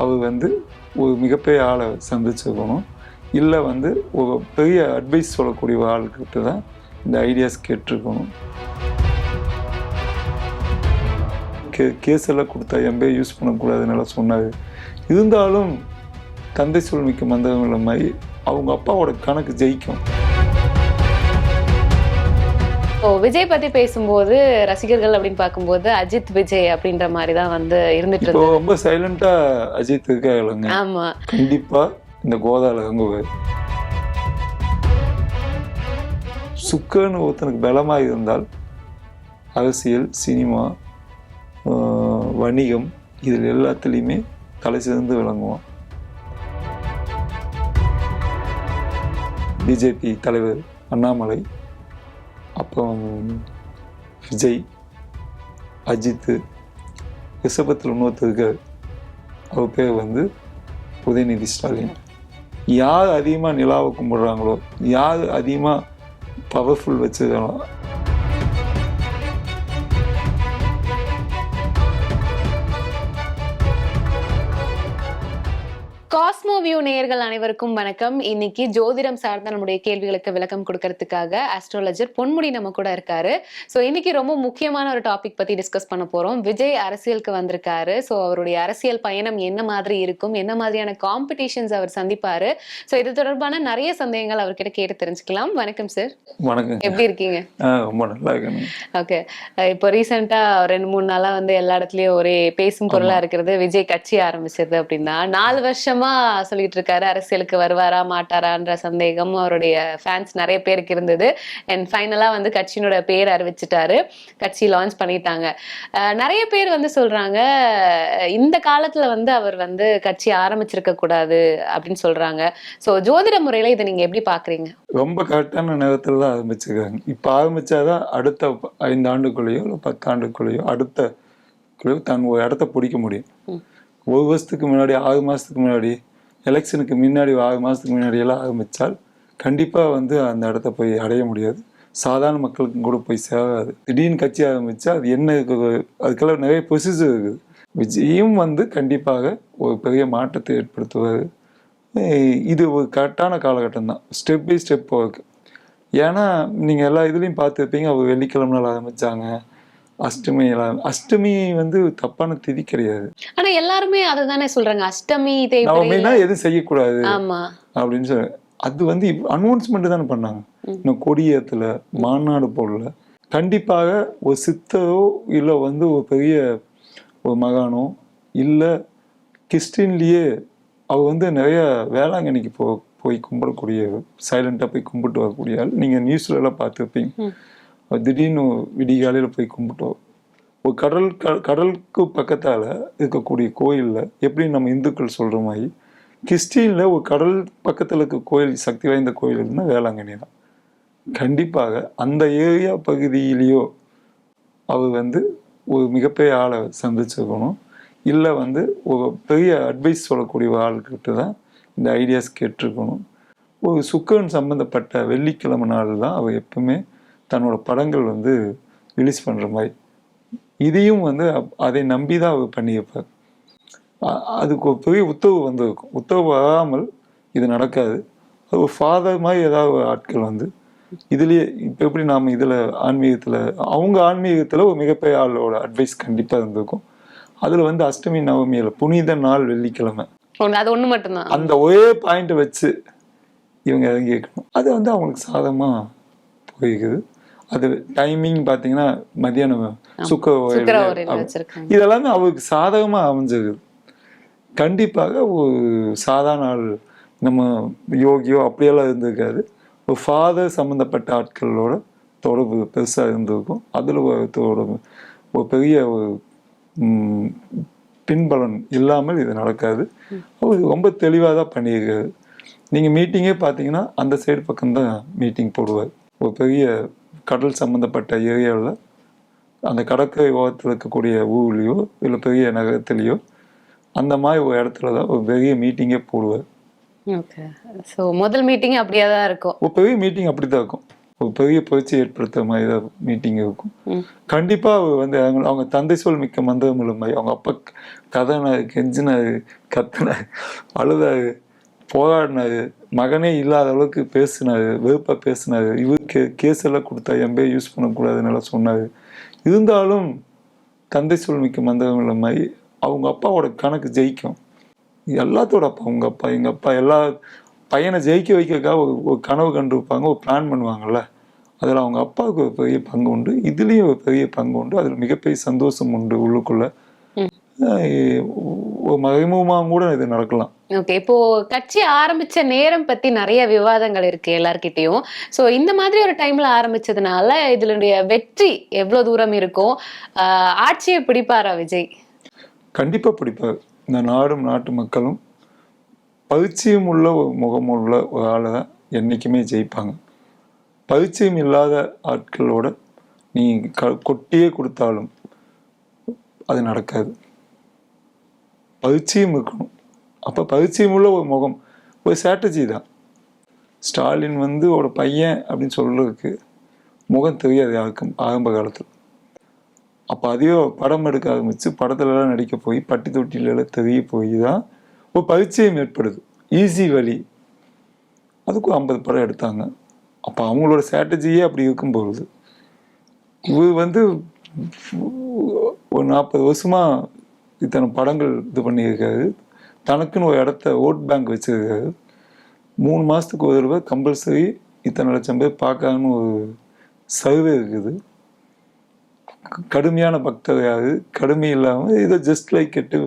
அவர் வந்து ஒரு மிகப்பெரிய ஆளை சந்திச்சிருக்கணும் இல்லை வந்து ஒரு பெரிய அட்வைஸ் சொல்லக்கூடிய ஆளுக்கிட்ட தான் இந்த ஐடியாஸ் கேட்டிருக்கணும். கே கேஸ் எல்லாம் கொடுத்தா எம்பே யூஸ் பண்ணக்கூடாதுன்னு எல்லாம் சொன்னார். இருந்தாலும் தந்தை சொல் மிக்க மந்தகங்கள மாதிரி அவங்க அப்பாவோட கணக்கு ஜெயிக்கும். ஓ விஜய் பத்தி பேசும்போது ரசிகர்கள் அப்படின்னு பார்க்கும்போது அஜித் விஜய் அப்படின்ற மாதிரி தான் வந்து இருந்துட்டு இப்போ இருந்தது. ரொம்ப சைலண்டா அஜித் இருக்காங்க ஆமா. கண்டிப்பா இந்த கோதால அங்குவார் சுக்கன்னு ஒருத்தனுக்கு பலமா இருந்தால் அரசியல் சினிமா வணிகம் இதில் எல்லாத்துலேயுமே தலை சிறந்து விளங்குவான். பிஜேபி தலைவர் அண்ணாமலை அப்புறம் விஜய் அஜித்து ரிஷபத்தில் இன்னொருத்தர் இருக்கார் அவர் பேர் வந்து உதயநிதி ஸ்டாலின். யார் அதிகமாக நிலாவை கும்பிடுறாங்களோ யார் அதிகமாக பவர்ஃபுல் வச்சுருக்காங்களோ வியூ நேயர்கள் அனைவருக்கும் வணக்கம். இன்னைக்கு ஜோதிடம் சார்ந்த நம்முடைய கேள்விகளுக்கு விளக்கம் கொடுக்கறதுக்காக ஆஸ்ட்ராலஜர் பொன்முடி நம்ம கூட இருக்காரு. ஸோ இன்னைக்கு ரொம்ப முக்கியமான ஒரு டாபிக் பத்தி டிஸ்கஸ் பண்ண போறோம். விஜய் அரசியலுக்கு வந்திருக்காரு. ஸோ அவருடைய அரசியல் பயணம் என்ன மாதிரி இருக்கும்? என்ன மாதிரியான காம்படிஷன்ஸ் அவர் சந்திப்பாரு? ஸோ இது தொடர்பான நிறைய சந்தேகங்கள் அவர்கிட்ட கேட்டு தெரிஞ்சுக்கலாம். வணக்கம் சார் வணக்கங்க. எப்படி இருக்கீங்க? ரொம்ப நல்லா ஓகே இப்போ ரீசெண்டா ரெண்டு மூணு நாளா வந்து எல்லா இடத்துலயும் ஒரே பேசும் பொருளா இருக்கிறது. விஜய் கட்சி ஆரம்பிச்சது அப்படின்னா நாலு வருஷமா சொல்லிட்டு இருக்காரு அரசியலுக்கு வருவாரா மாட்டாரான்ற சந்தேகம் அவருடைய ஃபேன்ஸ் நிறைய பேருக்கு இருந்தது. அண்ட் ஃபைனலா வந்து கட்சியினோட பேர் அறிவிச்சிட்டாரு. கட்சி லான்ச் பண்ணிட்டாங்க. நிறைய பேர் வந்து சொல்றாங்க இந்த காலத்துல வந்து அவர் வந்து கட்சி ஆரம்பிச்சிருக்க கூடாது அப்படின்னு சொல்றாங்க. ஸோ ஜோதிட முறையில இதை நீங்க எப்படி பாக்குறீங்க? ரொம்ப கரெக்டான நேரத்தில் தான் ஆரம்பிச்சிருக்காங்க. இப்போ ஆரம்பிச்சாதான் அடுத்த ஐந்து ஆண்டுக்குள்ளேயோ இல்லை பத்து ஆண்டுக்குள்ளேயோ அடுத்த தன் ஒரு இடத்த பிடிக்க முடியும். ஒரு வருஷத்துக்கு முன்னாடி ஆறு மாதத்துக்கு முன்னாடி எலெக்ஷனுக்கு முன்னாடி ஆறு மாதத்துக்கு முன்னாடி எல்லாம் ஆரம்பித்தால் கண்டிப்பாக வந்து அந்த இடத்த போய் அடைய முடியாது. சாதாரண மக்களுக்கும் கூட போய் சேராது. திடீர்னு கட்சி ஆரம்பித்தா அது என்ன அதுக்கெல்லாம் நிறைய ப்ரொசீஜர் இருக்குது. விஜயும் வந்து கண்டிப்பாக ஒரு பெரிய மாற்றத்தை ஏற்படுத்துவார். இது ஒரு கரெக்டான காலகட்டம் தான். ஸ்டெப் பை ஸ்டெப் ஒர்க் ஏன்னா நீங்கள் எல்லா இதுலேயும் பார்த்துருப்பீங்க அவர் வெள்ளிக்கிழமை நாள் ஆரம்பித்தாங்க அஷ்டமி அஷ்டமி வந்து தப்பான திதி கிடையாது. ஆனா எல்லாருமே அதை தானே சொல்றாங்க. அஷ்டமி நவமினா எதுவும் செய்யக்கூடாது? அப்படின்னு சொல்லி அது வந்து அனௌன்ஸ்மெண்ட் தானே பண்ணாங்க. இன்னும் கொடியேற்றல மாநாடு போடல. கண்டிப்பாக ஒரு சித்தரோ இல்லை வந்து ஒரு பெரிய ஒரு மகானோ இல்லை கிறிஸ்டின்லேயே அவர் வந்து நிறைய வேளாங்கண்ணிக்கு போ போய் கும்பிடக்கூடிய சைலண்டாக போய் கும்பிட்டு வரக்கூடிய ஆள். நீங்கள் நியூஸ்ல எல்லாம் பார்த்துருப்பீங்க. திடீர்னு விடிகாலையில் போய் கும்பிட்டோம். ஒரு கடல் க கடலுக்கு பக்கத்தால் இருக்கக்கூடிய கோயிலில் எப்படி நம்ம இந்துக்கள் சொல்கிற மாதிரி கிறிஸ்டியனில் ஒரு கடல் பக்கத்தில் இருக்க கோயில் சக்தி வாய்ந்த கோயில் இருக்குன்னா வேளாங்கண்ணி தான். கண்டிப்பாக அந்த ஏரியா பகுதியிலேயோ அவர் வந்து ஒரு மிகப்பெரிய ஆளை சந்திச்சிருக்கணும். இல்லை வந்து ஒரு பெரிய அட்வைஸ் சொல்லக்கூடிய ஆளுக்கிட்ட தான் இந்த ஐடியாஸ் கேட்டிருக்கணும். ஒரு சுக்கரன் சம்மந்தப்பட்ட வெள்ளிக்கிழமை நாள் தான் அவர் எப்பவுமே தன்னோட படங்கள் வந்து ரிலீஸ் பண்ணுற மாதிரி. இதையும் வந்து அதை நம்பி தான் அவர் பண்ணியிருப்பார். அதுக்கு ஒரு பெரிய உத்தரவு வந்திருக்கும். உத்தரவு வராமல் இது நடக்காது. அது ஒரு ஃபாதர் மாதிரி ஏதாவது ஆட்கள் வந்து இதுலயே இப்போ எப்படி நாம் இதில் ஆன்மீகத்தில் அவங்க ஆன்மீகத்தில் ஒரு மிகப்பெரிய ஆளோட அட்வைஸ் கண்டிப்பாக இருந்திருக்கும். அதில் வந்து அஷ்டமி நவமியில் புனித நாள் வெள்ளிக்கிழமை. அது ஒண்ணு மட்டும்தான். அந்த ஒரே பாயிண்ட்டை வச்சு இவங்க இறங்கி இருக்கணும் அது வந்து அவங்களுக்கு சாதகமாக போயிருக்குது அது டைமிங் பார்த்தீங்கன்னா மதியானம் சுக்க இதெல்லாமே அவருக்கு சாதகமாக அமைஞ்சிருக்குது கண்டிப்பாக ஒரு சாதாரண ஆள் நம்ம யோகியோ அப்படியெல்லாம் இருந்திருக்காது. ஒரு ஃபாதர் சம்மந்தப்பட்ட ஆட்களோட தொடர்பு பெருசாக இருந்திருக்கும். அதில் ஒரு ஒரு பெரிய ஒரு பின்பலன் இல்லாமல் இது நடக்காது. அவர் ரொம்ப தெளிவாக தான் பண்ணியிருக்காரு. நீங்கள் மீட்டிங்கே பார்த்தீங்கன்னா அந்த சைடு பக்கம்தான் மீட்டிங் போடுவார். ஒரு பெரிய கடல் சம்மந்தப்பட்ட ஏரியாவில் அந்த கடற்கரை ஓரத்தில் இருக்கக்கூடிய ஊர்லேயோ இல்லை பெரிய நகரத்துலேயோ அந்த மாதிரி ஒரு இடத்துல தான் ஒரு பெரிய மீட்டிங்கே போடுவார். ஓகே ஸோ முதல் மீட்டிங் அப்படியே தான் இருக்கும். ஒரு பெரிய மீட்டிங் அப்படி தான் இருக்கும். ஒரு பெரிய புரட்சி ஏற்படுத்துற மாதிரி தான் மீட்டிங் இருக்கும். ம். கண்டிப்பா அவர் வந்து அவங்க அவங்க தந்தை சொல் மிக்க மந்திரம் மாதிரி அவங்க அப்பா கதனாரு கெஞ்சினாரு கத்துனாரு அழுதாரு போராடினாரு. மகனே இல்லாத அளவுக்கு பேசினாரு வெறுப்பா பேசினாரு. இவர் கே கேஸ் எல்லாம் கொடுத்தா என் பேர் யூஸ் பண்ணக்கூடாதுன்னு சொன்னாரு. இருந்தாலும் தந்தை சொல் மிக்க மந்திரம் மாதிரி அவங்க அப்பாவோட கணக்கு ஜெயிக்கும். எல்லாத்தோட அப்பா உங்க அப்பா எங்க அப்பா எல்லா பையனை ஜெயிக்க வைக்கிறதுக்காக ஒரு ஒரு கனவு கண்டிருப்பாங்க ஒரு பிளான் பண்ணுவாங்கல்ல. அதில் அவங்க அப்பாவுக்கு ஒரு பெரிய பங்கு உண்டு இதுலேயும் ஒரு பெரிய பங்கு உண்டு அதில் மிகப்பெரிய சந்தோஷம் உண்டு உள்ளுக்குள்ள. ஒரு மறைமுகமாக கூட இது நடக்கலாம். ஓகே இப்போ கட்சி ஆரம்பிச்ச நேரம் பத்தி நிறைய விவாதங்கள் இருக்கு எல்லார்கிட்டயும். சோ இந்த மாதிரி ஒரு டைம்ல ஆரம்பிச்சதுனால இதனுடைய வெற்றி எவ்வளவு தூரம் இருக்கும்? ஆட்சியை பிடிப்பாரா விஜய்? கண்டிப்பாக பிடிப்பார். இந்த நாடும் நாட்டு மக்களும் பரிச்சயம் உள்ள ஒரு முகம் உள்ள ஒரு ஆளை தான் என்றைக்குமே ஜெயிப்பாங்க. பரிச்சயம் இல்லாத ஆட்களோட நீ க கொட்டியே கொடுத்தாலும் அது நடக்காது. பரிச்சயம் இருக்கணும். அப்போ பரிச்சயம் உள்ள ஒரு முகம். ஒரு ஸ்ட்ராட்டஜி தான். ஸ்டாலின் வந்து ஒரு பையன் அப்படின்னு சொல்கிறதுக்கு முகம் தெரியாது யாருக்கும் ஆரம்ப காலத்தில். அப்போ அதையோ படம் எடுக்க ஆரம்பித்து படத்துலலாம் நடிக்க போய் பட்டி தொட்டிலெல்லாம் தெரிய போய் தான் ஒரு பரிச்சயம் ஏற்படுது. ஈஸி வழி. அதுக்கும் ஐம்பது படம் எடுத்தாங்க. அப்போ அவங்களோட ஸ்ட்ராட்டஜியே அப்படி இருக்கும் பொழுது இவர் வந்து ஒரு நாற்பது வருஷமாக இத்தனை படங்கள் இது பண்ணியிருக்காரு. தனக்குன்னு ஒரு இடத்த ஓட் பேங்க் வச்சிருக்காரு மூணு மாதத்துக்கு ஒரு தடவை கம்பல்சரி இத்தனை லட்சம் பேர் பார்க்காங்கன்னு ஒரு சர்வே இருக்குது. கடுமையான பக்தர் யாரு கடுமை இல்லாமல் ஏதோ ஜஸ்ட் லைக் கெட்டு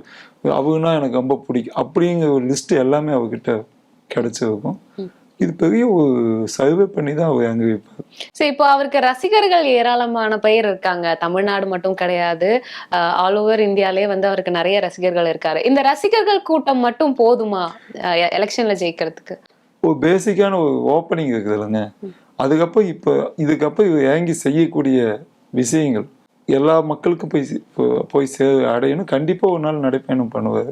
அவங்கன்னா எனக்கு ரொம்ப பிடிக்கும். அப்படிங்கிற ஒரு லிஸ்ட் எல்லாமே அவர்கிட்ட கிடச்சிருக்கும். இது பெரிய ஒரு சர்வே பண்ணி தான் அவர் அங்கே வைப்பார். சோ இப்போ அவருக்கு ரசிகர்கள் ஏராளமான பேர் இருக்காங்க. தமிழ்நாடு மட்டும் கிடையாது. ஆல் ஓவர் இந்தியாலே வந்து அவருக்கு நிறைய ரசிகர்கள் இருக்காரு. இந்த ரசிகர்கள் கூட்டம் மட்டும் போதுமா எலெக்ஷன்ல ஜெயிக்கிறதுக்கு? ஒரு பேசிக்கான ஒரு ஓப்பனிங் இருக்குது இல்லைங்க. அதுக்கப்புறம் இப்போ இதுக்கப்புறம் இவர் இறங்கி செய்யக்கூடிய விஷயங்கள் எல்லா மக்களுக்கும் போய் போய் சே அடையணும். கண்டிப்பாக ஒரு நாள் நடைப்பயணம் பண்ணுவார்.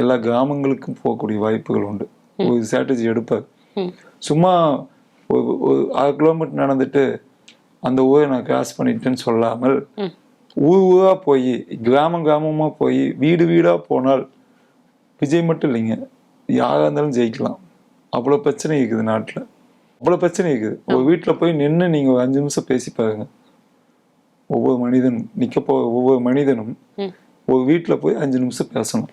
எல்லா கிராமங்களுக்கும் போகக்கூடிய வாய்ப்புகள் உண்டு. ஒரு ஸ்ட்ராட்டஜி எடுப்பார். சும்மா ஒரு ஆறு கிலோமீட்டர் நடந்துட்டு அந்த ஊரை நான் கிராஸ் பண்ணிட்டேன்னு சொல்லாமல். ஊர் ஊரா போய் கிராமம் கிராமமா போய் வீடு வீடா போனால் விஜய் மட்டும் இல்லைங்க. யாரா இருந்தாலும் ஜெயிக்கலாம். அவ்வளோ பிரச்சனை இருக்குது நாட்டில். அவ்வளோ பிரச்சனை இருக்குது. ஒரு வீட்டில் போய் நின்று நீங்கள் ஒரு அஞ்சு நிமிஷம் பேசி பாருங்க. ஒவ்வொரு மனிதனும் நிற்க போ ஒவ்வொரு மனிதனும். ஒரு வீட்டில் போய் அஞ்சு நிமிஷம் பேசணும்.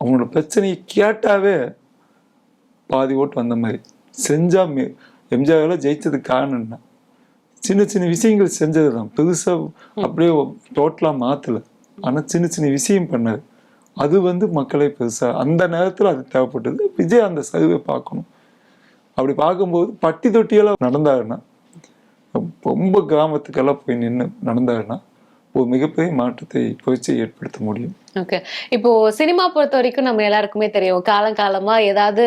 அவங்களோட பிரச்சனையை கேட்டாவே பாதி ஓட்டு வந்த மாதிரி. செஞ்சா மே- எம்ஜிஆர் ஜெயிச்சதுக்கு காரணம் என்ன சின்ன சின்ன விஷயங்கள் செஞ்சது தான். பெருசா அப்படியே டோட்டலா மாத்தல. ஆனா சின்ன சின்ன விஷயம் பண்ணது அது வந்து மக்களை பெருசா அந்த நேரத்துல அது தேவைப்பட்டது. விஜய் அந்த சர்வே பார்க்கணும். அப்படி பார்க்கும்போது பட்டி தொட்டியெல்லாம் நடந்தாருன்னா ரொம்ப கிராமத்துக்கெல்லாம் போய் நின்று நடந்தாருன்னா ஒரு மிகப்பெரிய மாற்றத்தை புரட்சியை ஏற்படுத்த முடியும். ஓகே இப்போ சினிமா பொறுத்த வரைக்கும் நம்ம எல்லாருக்குமே தெரியும். காலங்காலமா ஏதாவது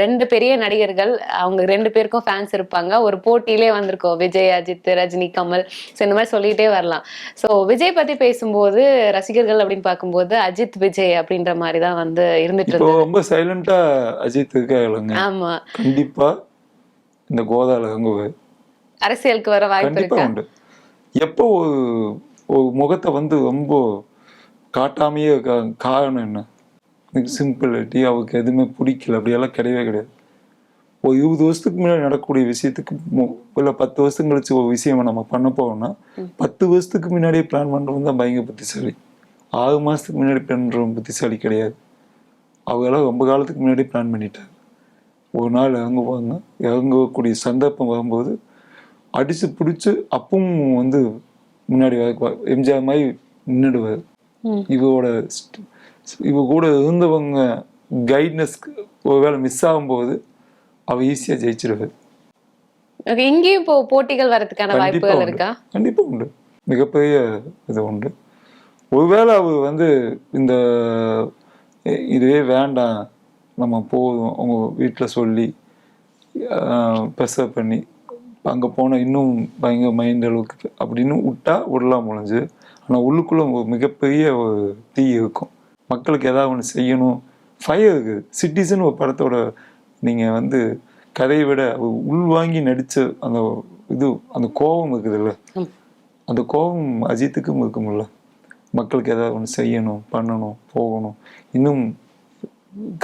ரெண்டு பெரிய நடிகர்கள் அவங்க ரெண்டு பேருக்கும் ஃபேன்ஸ் இருப்பாங்க. ஒரு போட்டியிலே வந்திருக்கோம். விஜய் அஜித் ரஜினி கமல். ஸோ இந்த மாதிரி சொல்லிட்டே வரலாம். ஸோ விஜய் பத்தி பேசும்போது ரசிகர்கள் அப்படின்னு பார்க்கும்போது அஜித் விஜய் அப்படின்ற மாதிரி தான் வந்து இருந்துட்டு இருந்தது. ரொம்ப சைலண்டா அஜித் இருக்காங்க ஆமா. கண்டிப்பா இந்த கோதால அரசியலுக்கு வர வாய்ப்பு இருக்கா? எப்போ ஒரு முகத்தை வந்து ரொம்ப காட்டாமையே காரணம் என்ன? சிம்பிளிட்டி அவருக்கு எதுவுமே பிடிக்கல. அப்படியெல்லாம் கிடையவே கிடையாது. ஒரு இருபது வருஷத்துக்கு முன்னாடி நடக்கக்கூடிய விஷயத்துக்கு இல்ல பத்து வருஷம் கழிச்சு ஒரு விஷயம் நம்ம பண்ண போறோம்னா பத்து வருஷத்துக்கு முன்னாடியே பிளான் பண்றவங்க தான் பயங்கர புத்திசாலி. ஆறு மாசத்துக்கு முன்னாடி பண்றவங்க புத்திசாலி கிடையாது. அவங்கெல்லாம் ரொம்ப காலத்துக்கு முன்னாடி பிளான் பண்ணிட்டாங்க. ஒரு நாள் இறங்குவாங்க. இறங்கக்கூடிய சந்தர்ப்பம் வரும்போது அடிச்சு பிடிச்சு அப்பவும் வந்து முன்னாடி எம்ஜிஆர் மாதிரி நின்றுடுவார். இவரோட st- இவ கூட இருந்தவங்க கைட்னஸ்க்கு ஒருவேளை மிஸ் ஆகும்போது அவ ஈஸியா ஜெயிச்சிடுவார் Okay, இங்கேயும் இப்போ போட்டிகள் வரதுக்கான வாய்ப்புகள். இருக்கா? கண்டிப்பா உண்டு. மிகப்பெரிய இது உண்டு. ஒருவேளை அவர் வந்து இந்த இதுவே வேண்டாம். நம்ம போதும். அவங்க வீட்டில் சொல்லி ப்ரெஷர் பண்ணி அங்கே போனால் இன்னும் பயங்கர மைண்ட் அளவுக்கு அப்படின்னு விட்டா விடலாம் முடிஞ்சு ஆனால் உள்ளுக்குள்ள மிகப்பெரிய ஒரு தீ இருக்கும். மக்களுக்கு ஏதாவது ஒன்று செய்யணும். ஃபயர் இருக்குது சிட்டிசன் ஒரு படத்தோட நீங்கள் வந்து கதையை விட உள்வாங்கி நடித்த அந்த இது அந்த கோபம் இருக்குதுல்ல. அந்த கோபம் அஜித்துக்கும் இருக்கும்ல? மக்களுக்கு ஏதாவது ஒன்று செய்யணும் பண்ணணும் போகணும். இன்னும்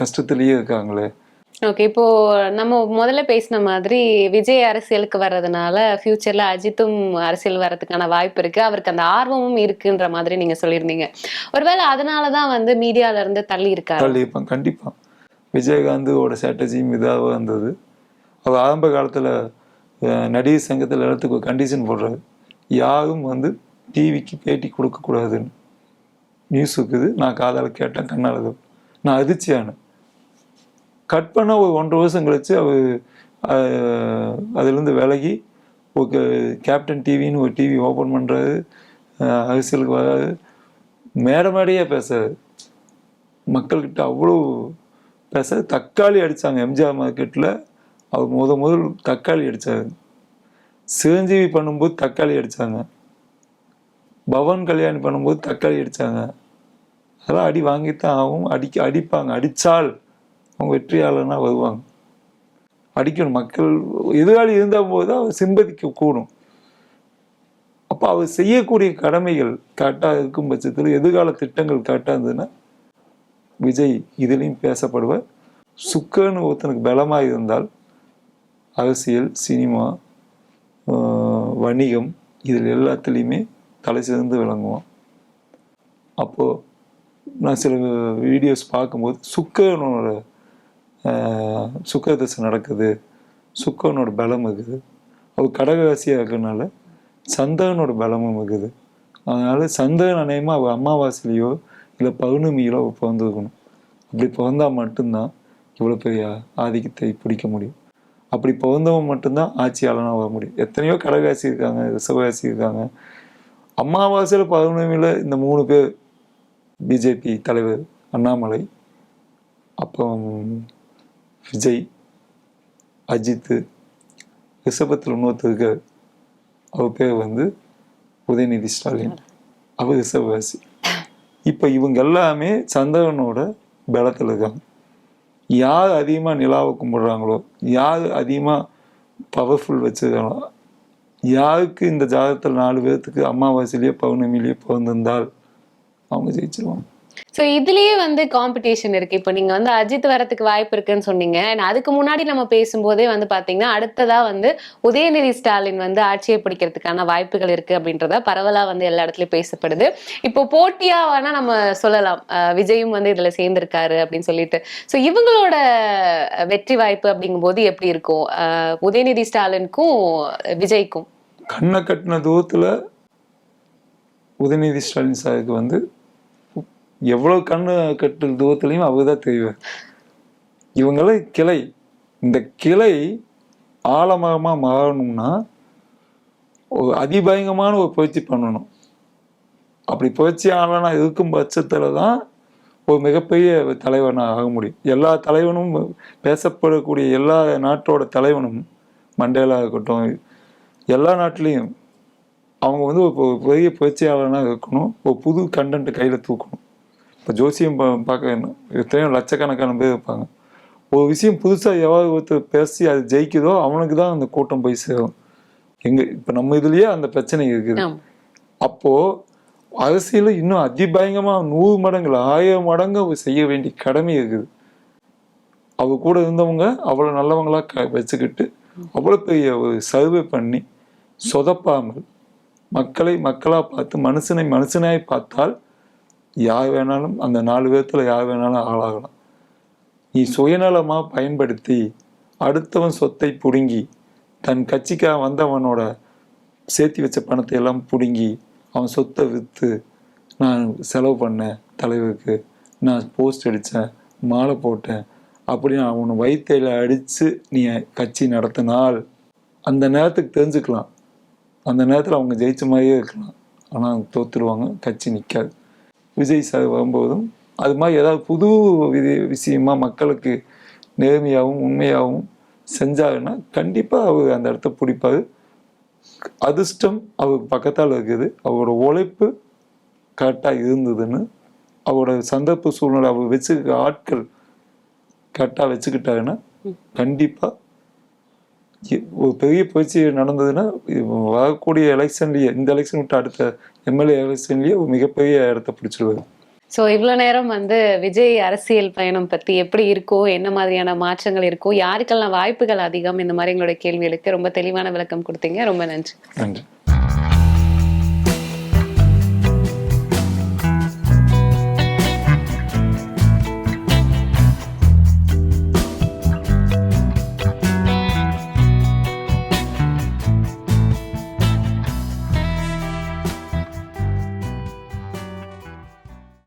கஷ்டத்திலேயே இருக்காங்களே? ஓகே இப்போ நம்ம முதல்ல பேசின மாதிரி விஜய் அரசியலுக்கு வர்றதுனால ஃபியூச்சர்ல அஜித்தும் அரசியல் வர்றதுக்கான வாய்ப்பு இருக்கு. அவருக்கு அந்த ஆர்வமும் இருக்குன்ற மாதிரி நீங்க சொல்லியிருந்தீங்க. ஒருவேளை அதனாலதான் வந்து மீடியால இருந்து தள்ளி இருக்காரு? தள்ளியிருப்பான் கண்டிப்பாக விஜயகாந்தோட ஸ்ட்ராட்டஜியும் இதாக இருந்தது. அவர் ஆரம்ப காலத்தில் நடிகர் சங்கத்தில் எல்லாத்துக்கு கண்டிஷன் போடுறாரு. யாரும் வந்து டிவிக்கு பேட்டி கொடுக்கக்கூடாதுன்னு. நியூஸ் இருக்குது நான் காதால் கேட்டேன் கண்ணால் நான் அதிர்ச்சியானேன். கட் பண்ண ஒரு ஒன்றரை வருஷம் கழிச்சு அவர் அதுலேருந்து விலகி ஒரு கேப்டன் டிவின்னு ஒரு டிவி ஓப்பன் பண்ணுறாரு அரசியலுக்கு வராது மேட மேடையாக பேசுறாரு. மக்கள்கிட்ட அவ்வளோ பேச தக்காளி அடித்தாங்க எம்ஜிஆர் மார்க்கெட்டில் அவர் முத முதல் தக்காளி அடித்தார் சிரஞ்சீவி பண்ணும்போது தக்காளி அடித்தாங்க பவன் கல்யாணி பண்ணும்போது தக்காளி அடித்தாங்க அதெல்லாம் அடி வாங்கித்தான் ஆகும். அடிக்க அடிப்பாங்க. அடித்தால் அவங்க வெற்றியாளர்னா வருவாங்க. அடிக்கணும் மக்கள் எதிராளி இருந்த போது தான் அவர் சிம்பதிக்க கூடும். அப்போ அவர் செய்யக்கூடிய கடமைகள் கரெக்டாக இருக்கும் பட்சத்தில் எதிர்கால திட்டங்கள் கரெக்டாக இருந்ததுன்னா விஜய் இதுலேயும் பேசப்படுவார். சுக்கன்னு ஒருத்தனுக்கு பலமாக இருந்தால் அரசியல் சினிமா வணிகம் இதில் எல்லாத்துலேயுமே தலை சிறந்து விளங்குவான். அப்போது நான் சில வீடியோஸ் பார்க்கும்போது சுக்கனோட சுக்க திசை நடக்குது சுக்கனோட பலம் இருக்குது அவர் கடகராசியாக இருக்கிறனால சந்தகனோட பலமும் இருக்குது அதனால் சந்திரன் அநேகமாக அவள் அமாவாசையிலையோ இல்லை பௌர்ணமியிலோ அவள் பிறந்துருக்கணும். அப்படி பிறந்தா மட்டும்தான் இவ்வளோ பெரிய ஆதிக்கத்தை பிடிக்க முடியும். அப்படி பிறந்தவன் மட்டும்தான் ஆட்சியாளனாக வர முடியும். எத்தனையோ கடகாசி இருக்காங்க ரிசவராசி இருக்காங்க. அமாவாசையில் பௌர்ணமியில் இந்த மூணு பேர் பிஜேபி தலைவர் அண்ணாமலை அப்புறம் விஜய் அஜித்து ரிஷபத்தில் இன்னொருத்தர் இருக்கார் அவர் பேர் வந்து உதயநிதி ஸ்டாலின். அவர் ரிஷபராசி. இப்போ இவங்க எல்லாமே சந்திரனோட பலத்தில் இருக்காங்க. யார் அதிகமாக நிலாவை கும்பிடுறாங்களோ யார் அதிகமாக பவர்ஃபுல் வச்சுருக்காங்களோ யாருக்கு இந்த ஜாதகத்தில் நாலு பேர்த்துக்கு அமாவாசையிலேயே பௌர்ணமிலேயே பிறந்திருந்தால் அவங்க ஜெயிச்சிருவாங்க. ஸோ இதுலயே வந்து காம்படிஷன் இருக்கு. இப்போ நீங்க வந்து அஜித் வரத்துக்கு வாய்ப்பு இருக்குன்னு சொன்னீங்க. அதுக்கு முன்னாடி நம்ம பேசும்போதே வந்து பாத்தீங்கன்னா அடுத்ததா வந்து உதயநிதி ஸ்டாலின் வந்து ஆட்சியை பிடிக்கிறதுக்கான வாய்ப்புகள் இருக்கு அப்படின்றத பரவலா வந்து எல்லா இடத்துலயும் பேசப்படுது. இப்போ போட்டியா வேணா நம்ம சொல்லலாம். அஹ் விஜயும் வந்து இதுல சேர்ந்திருக்காரு அப்படின்னு சொல்லிட்டு. சோ இவங்களோட வெற்றி வாய்ப்பு அப்படிங்கும்போது எப்படி இருக்கும்? அஹ் உதயநிதி ஸ்டாலினுக்கும் விஜய்க்கும். கண்ணை கட்டின தூரத்துல உதயநிதி ஸ்டாலின் சாருக்கு வந்து எவ்வளோ கண்ணு கட்டு தூரத்துலையும் அவர் தான் தெரிவார். இவங்கள கிளை. இந்த கிளை ஆழமரமாக மாறணும்னா ஒரு அதிபயங்கமான ஒரு பயிற்சி பண்ணணும். அப்படி பயிற்சியாளனாக இருக்கும் பட்சத்தில் தான் ஒரு மிகப்பெரிய தலைவனாக ஆக முடியும். எல்லா தலைவனும் பேசப்படக்கூடிய எல்லா நாட்டோட தலைவனும் மண்டேலா இருக்கட்டும் எல்லா நாட்டிலையும் அவங்க வந்து ஒரு பெரிய பயிற்சியாளனாக இருக்கணும். ஒரு புது கண்டென்ட் கையில் தூக்கணும். இப்போ ஜோசியம் பா பார்க்க எத்தனையோ லட்சக்கணக்கான பேர் இருப்பாங்க. ஒரு விஷயம் புதுசாக எவ்வளோ ஒருத்தர் பேசி அது ஜெயிக்குதோ அவனுக்கு தான் அந்த கூட்டம் போய் சேரும். எங்க இப்போ நம்ம இதுலயே அந்த பிரச்சனை இருக்குது. ஆமா. அப்போ அரசியல இன்னும் அதிபயங்கரமா நூறு மடங்கு ஆயிரம் மடங்கு அவ செய்ய வேண்டிய கடமை இருக்குது. அவ கூட இருந்தவங்க அவ்வளவு நல்லவங்களா க வச்சுக்கிட்டு அவ்வளவு பெரிய ஒரு சர்வே பண்ணி சொதப்பாமல் மக்களை மக்களா பார்த்து மனுஷனை மனுஷனாய் பார்த்தால் யார் வேணாலும் அந்த நாலு பேர்த்தில் யார் வேணாலும் ஆளாகலாம். நீ சுயநலமாக பயன்படுத்தி அடுத்தவன் சொத்தை புடுங்கி தன் கட்சிக்காக வந்தவனோட சேர்த்து வச்ச பணத்தை எல்லாம் பிடுங்கி அவன் சொத்தை விற்று நான் செலவு பண்ணேன் தலைவருக்கு நான் போஸ்ட் அடித்தேன் மாலை போட்டேன் அப்படின்னு அவனை வயிற்றையில் அடித்து நீ கட்சி நடத்தினால் அந்த நேரத்துக்கு தெரிஞ்சுக்கலாம். அந்த நேரத்தில் அவங்க ஜெயிச்ச மாதிரியே இருக்கலாம். ஆனால் தோத்துருவாங்க கட்சி நிற்காது விஜய் சார் வரும்போதும் அது மாதிரி ஏதாவது புது விதி விஷயமா மக்களுக்கு நேர்மையாகவும் உண்மையாகவும் செஞ்சாருன்னா கண்டிப்பாக அவர் அந்த இடத்த பிடிப்பாரு. அதிர்ஷ்டம் அவருக்கு பக்கத்தால் இருக்குது. அவரோட உழைப்பு கரெக்டாக இருந்ததுன்னு அவரோட சந்தர்ப்ப சூழ்நிலை அவர் வச்சுருக்க ஆட்கள் கரெக்டாக வச்சுக்கிட்டாருன்னா கண்டிப்பாக ஒரு பெரிய புரட்சி நடந்ததுன்னா வரக்கூடிய எலெக்ஷன்லயே இந்த எலெக்ஷன் விட்டு அடுத்த எம்எல்ஏ எலெக்ஷன்லயே ஒரு மிகப்பெரிய இடத்த பிடிச்சிருவாரு. சோ இவ்வளவு நேரம் வந்து விஜய் அரசியல் பயணம் பத்தி எப்படி இருக்கும் என்ன மாதிரியான மாற்றங்கள் இருக்கும் யாருக்கெல்லாம் வாய்ப்புகள் அதிகம் இந்த மாதிரி எங்களுடைய கேள்விகளுக்கு ரொம்ப தெளிவான விளக்கம் கொடுத்தீங்க. ரொம்ப நன்றி. நன்றி.